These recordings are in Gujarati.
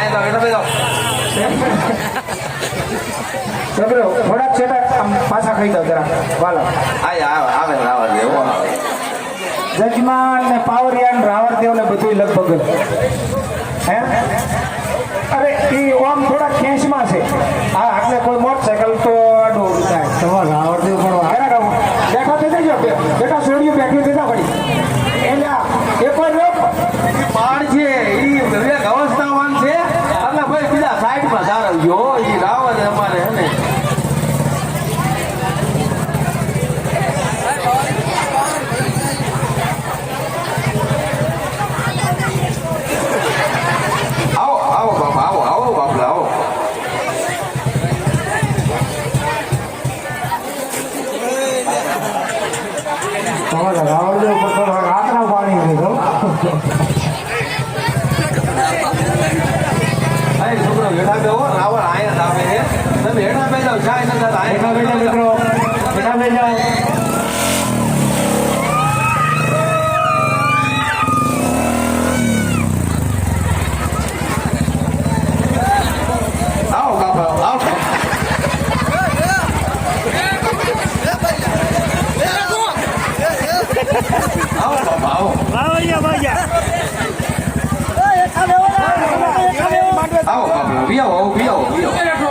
અહીંયા તો બેઠો છોકરો થોડાક છેટા આમ પાછા ખાઈ દો જરા. વાલો. આય આવે આવે એવો આવે. જજમાન ને પાવરિયા ને ને બધું લગભગ. હે? અરે એ ઓમ થોડા ખેંચમાં સાઈડમાં સારવજો ઈ રાવણ અમારે હે ને. આવો ચાય ન થતા બેઠા બેઠા મિત્રો બેઠા બેઠા આવો બાપા આવો આવો બાપા આવો આવો બાપા વી આવો વી આવો વી આવો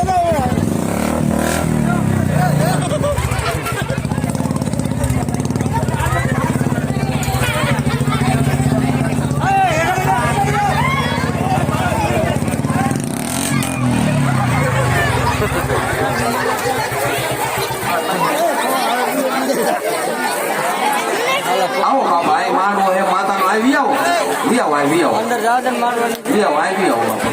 આવો બાપા એ માંડવો એ માતાનો આવો આવો. આ વી આવો અંદર જાવ મારવાની. વી આવો આવો બાપા